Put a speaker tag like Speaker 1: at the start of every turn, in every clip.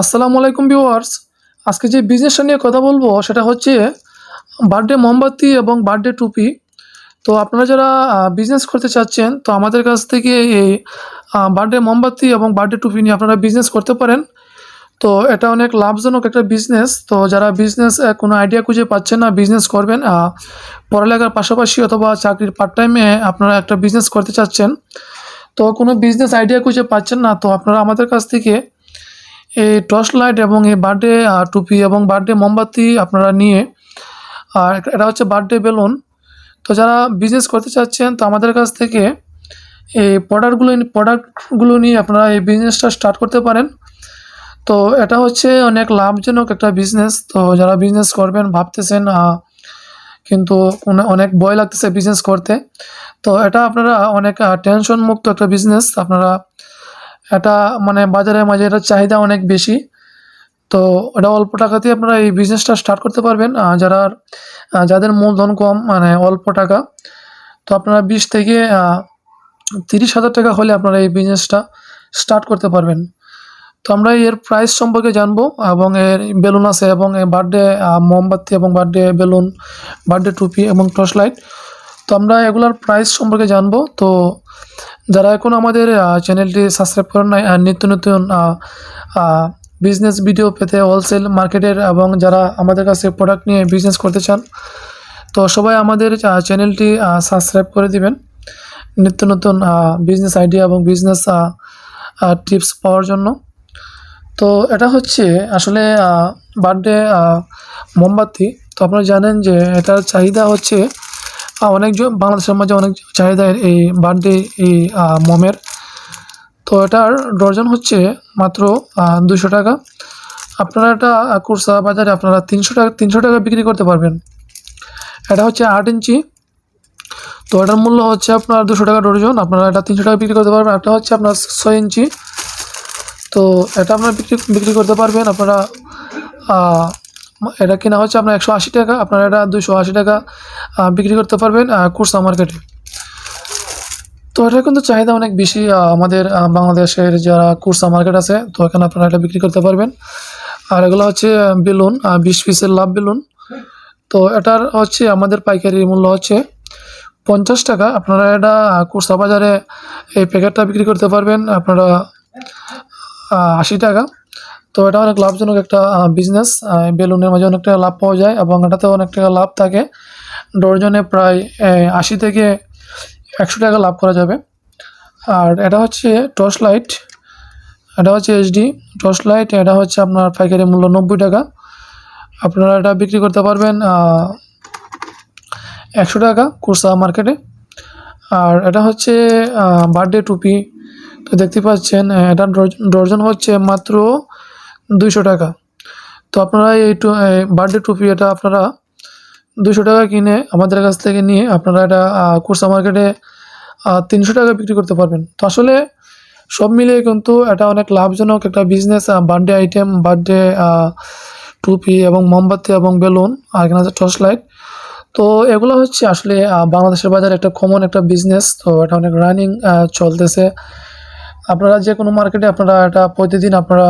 Speaker 1: আসসালামু আলাইকুম ভিউয়ার্স। আজকে যে বিজনেসটা নিয়ে কথা বলব, সেটা হচ্ছে বার্থডে মোমবাতি এবং বার্থডে টুপি। তো আপনারা যারা বিজনেস করতে চাচ্ছেন, তো আমাদের কাছ থেকে এই বার্থডে মোমবাতি এবং বার্থডে টুপি নিয়ে আপনারা বিজনেস করতে পারেন। তো এটা অনেক লাভজনক একটা বিজনেস তো যারা বিজনেস কোনো আইডিয়া খুঁজে পাচ্ছেন না বিজনেস করবেন পড়ালেখার পাশাপাশি অথবা চাকরির পার্ট টাইমে আপনারা একটা বিজনেস করতে চাচ্ছেন, তো কোনো বিজনেস আইডিয়া খুঁজে পাচ্ছেন না, তো আপনারা আমাদের কাছ থেকে এই টর্চ লাইট এবং এই বার্থডে টুপি এবং বার্থডে মোমবাতি আপনারা নিয়ে, আর এটা হচ্ছে বার্থডে বেলুন তো যারা বিজনেস করতে চাচ্ছেন, তো আমাদের কাছ থেকে এই প্রোডাক্টগুলো প্রোডাক্টগুলো নিয়ে আপনারা এই বিজনেসটা স্টার্ট করতে পারেন। তো এটা হচ্ছে অনেক লাভজনক একটা বিজনেস তো যারা বিজনেস করবেন, ভাবতেছেন কিন্তু অনেক ভয় লাগতেছে বিজনেস করতে। তো এটা আপনারা অনেক টেনশন মুক্ত একটা বিজনেস আপনারা এটা মানে বাজারের মাঝে এটার চাহিদা অনেক বেশি। তো এটা অল্প টাকাতেই আপনারা এই বিজনেসটা স্টার্ট করতে পারবেন। যারা যাদের মূলধন কম মানে অল্প টাকা, তো আপনারা বিশ থেকে তিরিশ হাজার টাকা হলে আপনারা এই বিজনেসটা স্টার্ট করতে পারবেন। তো আমরা এর প্রাইস সম্পর্কে জানব এবং এর বেলুন আছে এবং বার্থডে মোমবাতি এবং বার্থডে বেলুন বার্থডে টুপি এবং টর্চ লাইট তো আমরা এগুলার প্রাইস সম্পর্কে জানব। তো যারা এখন আমাদের চ্যানেলটি সাবস্ক্রাইব করেন নাই আর নিত্য নতুন বিজনেস ভিডিও পেতে হোলসেল মার্কেটের এবং যারা আমাদের কাছে প্রোডাক্ট নিয়ে বিজনেস করতে চান, তো সবাই আমাদের চ্যানেলটি সাবস্ক্রাইব করে দিবেন। নিত্য নতুন বিজনেস আইডিয়া এবং বিজনেস টিপস পাওয়ার জন্য। তো এটা হচ্ছে আসলে বার্থডে মোমবাতি। তো আপনারা জানেন যে এটার চাহিদা হচ্ছে অনেকজন বাংলাদেশের মাঝে অনেক চাহিদা এই বার্থডে এই মোমের। তো এটার ডর্জন হচ্ছে মাত্র দুশো টাকা। আপনারা এটা কুরসা বাজারে আপনারা তিনশো টাকা তিনশো টাকা বিক্রি করতে পারবেন। এটা হচ্ছে আট ইঞ্চি। তো এটার মূল্য হচ্ছে আপনার দুশো টাকা ডর্জন আপনারা এটা তিনশো টাকা বিক্রি করতে পারবেন। একটা হচ্ছে আপনার ছয় ইঞ্চি। তো এটা আপনারা বিক্রি বিক্রি করতে পারবেন। আপনারা এটা কেনা হচ্ছে আপনার একশো আশি টাকা, আপনারা এটা দুশো আশি টাকা বিক্রি করতে পারবেন কুরসা মার্কেটে। তো এটা কিন্তু চাহিদা অনেক বেশি আমাদের বাংলাদেশের যারা কুর্সা মার্কেট আছে, তো এখানে আপনারা এটা বিক্রি করতে পারবেন। আর এগুলো হচ্ছে বেলুন বিশ পিসের লাভ বেলুন। তো এটার হচ্ছে আমাদের পাইকারি মূল্য হচ্ছে পঞ্চাশ টাকা। আপনারা এটা কুর্সা বাজারে এই প্যাকেটটা বিক্রি করতে পারবেন আপনারা আশি টাকা। তো এটা অনেক লাভজনক একটা বিজনেস বেলুনের মাঝে অনেক টাকা লাভ পাওয়া যায় এবং এটাতে অনেক টাকা লাভ থাকে। ডর্জনে প্রায় আশি থেকে একশো টাকা লাভ করা যাবে। আর এটা হচ্ছে টর্চ লাইট এটা হচ্ছে এইচডি টর্চ লাইট এটা হচ্ছে আপনার পাইকারি মূল্য নব্বই টাকা। আপনারা এটা বিক্রি করতে পারবেন একশো টাকা কুরসা মার্কেটে। আর এটা হচ্ছে বার্থডে টুপি। তো দেখতে পাচ্ছেন এটা ডর্জন হচ্ছে মাত্র দুইশো টাকা। তো আপনারা এই টু বার্থডে টুপি এটা আপনারা দুশো টাকা কিনে আমাদের কাছ থেকে নিয়ে আপনারা এটা কুরসা মার্কেটে তিনশো টাকা বিক্রি করতে পারবেন। তো আসলে সব মিলিয়ে কিন্তু এটা অনেক লাভজনক একটা বিজনেস বার্থডে আইটেম বার্থডে টুপি এবং মোমবাতি এবং বেলুন, আর এখানে আছে টর্চ লাইট তো এগুলো হচ্ছে আসলে বাংলাদেশের বাজারে একটা কমন একটা বিজনেস তো এটা অনেক রানিং চলতেছে। আপনারা যে কোনো মার্কেটে আপনারা এটা প্রতিদিন আপনারা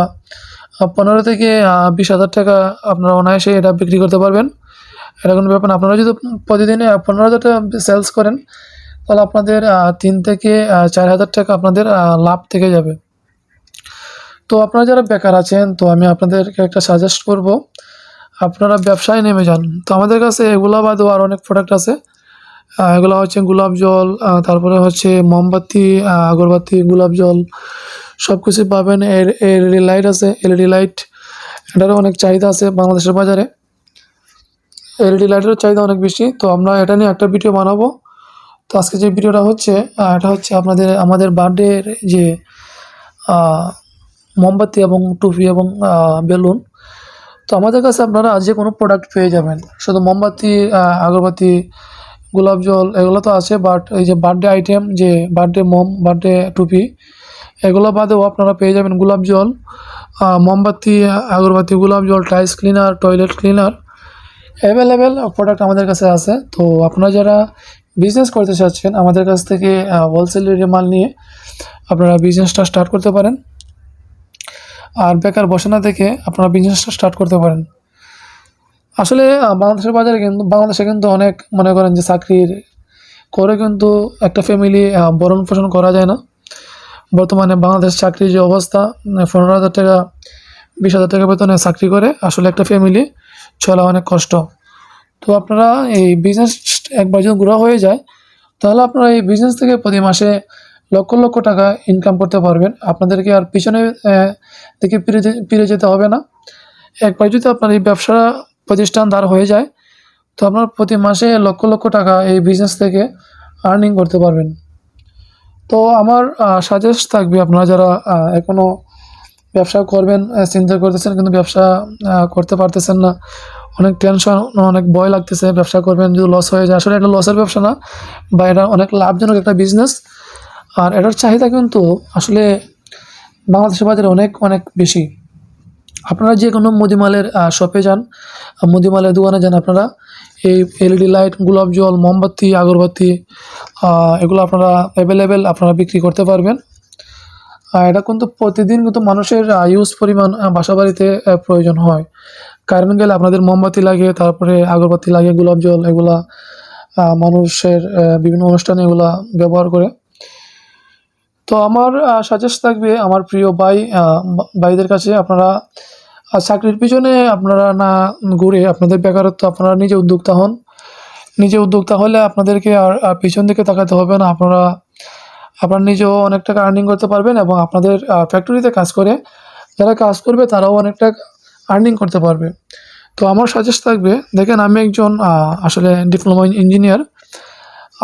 Speaker 1: পনেরো থেকে বিশ হাজার টাকা আপনারা অনায়াসে এটা বিক্রি করতে পারবেন। এটা কোনো ব্যাপার না। আপনারা যদি প্রতিদিনে পনেরো হাজার টাকা সেলস করেন, তাহলে আপনাদের তিন থেকে চার হাজার টাকা আপনাদের লাভ থেকে যাবে। তো আপনারা যারা বেকার আছেন, তো আমি আপনাদেরকে একটা সাজেস্ট করব। আপনারা ব্যবসায় নেমে যান। তো আমাদের কাছে এগুলা বাদেও আর অনেক প্রোডাক্ট আছে। এগুলো হচ্ছে গোলাপ জল তারপরে হচ্ছে মোমবাতি আগরবাতি, গোলাপ জল সব কিছু পাবেন এলইডি লাইট আছে, এলইডি লাইট। এটারও অনেক চাহিদা আছে বাংলাদেশের বাজারে। এলইডি লাইটেরও চাহিদা অনেক বেশি। তো আমরা এটা নিয়ে একটা ভিডিও বানাবো। তো আজকে যে ভিডিওটা হচ্ছে এটা হচ্ছে আপনাদের, আমাদের বার্থডের যে মোমবাতি এবং টুপি এবং বেলুন। তো আমাদের কাছে আপনারা যে কোনো প্রোডাক্ট পেয়ে যাবেন। শুধু মোমবাতি আগরবাতি, গোলাপ জল, এগুলো তো আছে বাট এই যে বার্থডে আইটেম যে বার্থডে মোম বার্থডে টুপি এগুলো বাদেও আপনারা পেয়ে যাবেন গোলাপ জল মোমবাতি, আগরবাতি, গোলাপ জল tiles cleaner, toilet cleaner. Available product আমাদের কাছে আছে। তো আপনারা যারা বিজনেস করতে চাচ্ছেন, আমাদের কাছ থেকে হোলসেল রেটে মাল নিয়ে আপনারা বিজনেসটা স্টার্ট করতে পারেন। আর বেকার বসে না থেকে আপনারা বিজনেসটা স্টার্ট করতে পারেন। আসলে বাংলাদেশের বাজারে কিন্তু বাংলাদেশে কিন্তু অনেক মনে করেন যে চাকরির করে কিন্তু একটা ফ্যামিলি ভরণ পোষণ করা যায় না। বর্তমানে বাংলাদেশ চাকরির যে অবস্থা পনেরো হাজার টাকা, বিশ হাজার টাকা বেতনে চাকরি করে, আসলে একটা ফ্যামিলি চলা অনেক কষ্ট। তো আপনারা এই বিজনেস একবার যদি গ্রো হয়ে যায়, তাহলে আপনারা এই বিজনেস থেকে প্রতি মাসে লক্ষ লক্ষ টাকা ইনকাম করতে পারবেন। আপনাদেরকে আর পিছনে দিকে ফিরে যেতে হবে না। একবার যদি আপনার এই ব্যবসা প্রতিষ্ঠান দাঁড় হয়ে যায়, তো আপনার প্রতি মাসে লক্ষ লক্ষ টাকা এই বিজনেস থেকে আর্নিং করতে পারবেন। তো আমার সাজেস্ট থাকবে আপনারা যারা আহ, এখনও ব্যবসা করবেন চিন্তা করতেছেন কিন্তু ব্যবসা করতে পারতেছেন না অনেক টেনশন অনেক ভয় লাগতেছে ব্যবসা করবেন যদি লস হয়ে যায়। আসলে এটা লসের ব্যবসা না বা এটা অনেক লাভজনক একটা বিজনেস আর এটার চাহিদা কিন্তু আসলে বাংলাদেশের বাজারে অনেক অনেক বেশি। আপনারা যে কোনো মুদিমালের শপে যান মুদিমালের দোকানে যান আপনারা এই এলইডি লাইট গোলাপ জল মোমবাতি আগরবাতি এগুলো আপনারা অ্যাভেলেবেল আপনারা বিক্রি করতে পারবেন। এটা কিন্তু প্রতিদিন কিন্তু মানুষের ইউজ পরিমাণ আহ, বাসা বাড়িতে প্রয়োজন হয়। কারেন্ট গেলে আপনাদের মোমবাতি লাগে তারপরে আগরবাতি লাগে গোলাপ জল এগুলা মানুষের বিভিন্ন অনুষ্ঠানে এগুলা ব্যবহার করে। তো আমার সাজেস্ট থাকবে আমার প্রিয় ভাই ভাইদের কাছে আপনারা চাকরির পিছনে আপনারা না ঘুরে আপনাদের বেকারত্ব আপনারা নিজে উদ্যোক্তা হন। নিজে উদ্যোক্তা হলে আপনাদেরকে আর পিছন দিকে তাকাতে হবে না। আপনারা আপনারা নিজেও অনেক টাকা আর্নিং করতে পারবেন এবং আপনাদের ফ্যাক্টরিতে কাজ করে যারা কাজ করবে তারাও অনেকটা আর্নিং করতে পারবে। তো আমার সাজেস্ট থাকবে, দেখেন আমি একজন আসলে ডিপ্লোমা ইঞ্জিনিয়ার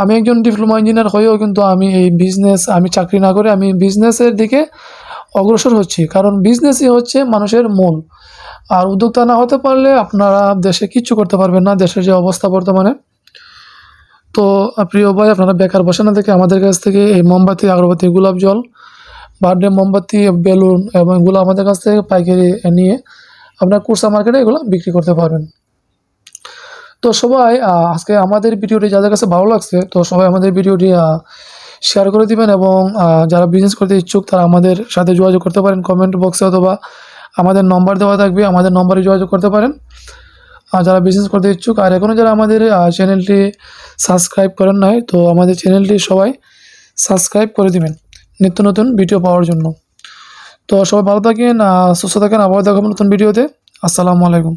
Speaker 1: আমি একজন ডিপ্লোমা ইঞ্জিনিয়ার হয়েও কিন্তু আমি এই বিজনেস আমি চাকরি না করে আমি বিজনেসের দিকে অগ্রসর হচ্ছি। কারণ বিজনেসই হচ্ছে মানুষের মূল। আর উদ্যোক্তা না হতে পারলে আপনারা দেশে কিচ্ছু করতে পারবেন না, দেশের যে অবস্থা বর্তমানে। তো প্রিয় ভাই, আপনারা বেকার বসে না থেকে আমাদের কাছ থেকে এই মোমবাতি, আগরবাতি, গোলাপ জল, বার্থডে মোমবাতি, বেলুন এবং এগুলো আমাদের কাছ থেকে পাইকারি নিয়ে আপনার কুরসা মার্কেটে এগুলো বিক্রি করতে পারবেন। তো সবাই আজকে আমাদের ভিডিওটি যাদের কাছে ভালো লাগছে, তো সবাই আমাদের ভিডিওটি শেয়ার করে দিবেন এবং যারা বিজনেস করতে ইচ্ছুক, তারা আমাদের সাথে যোগাযোগ করতে পারেন। কমেন্ট বক্সে অথবা আমাদের নম্বর দেওয়া থাকবে, আমাদের নম্বরে যোগাযোগ করতে পারেন। যারা বিজনেস করতে ইচ্ছুক, আর এখনও যারা আমাদের চ্যানেলটি সাবস্ক্রাইব করেন নাই, তো আমাদের চ্যানেলটি সবাই সাবস্ক্রাইব করে দিবেন নিত্য নতুন ভিডিও পাওয়ার জন্য। তো সবাই ভালো থাকেন সুস্থ থাকেন, আবার দেখাবো নতুন ভিডিওতে আসসালামু আলাইকুম।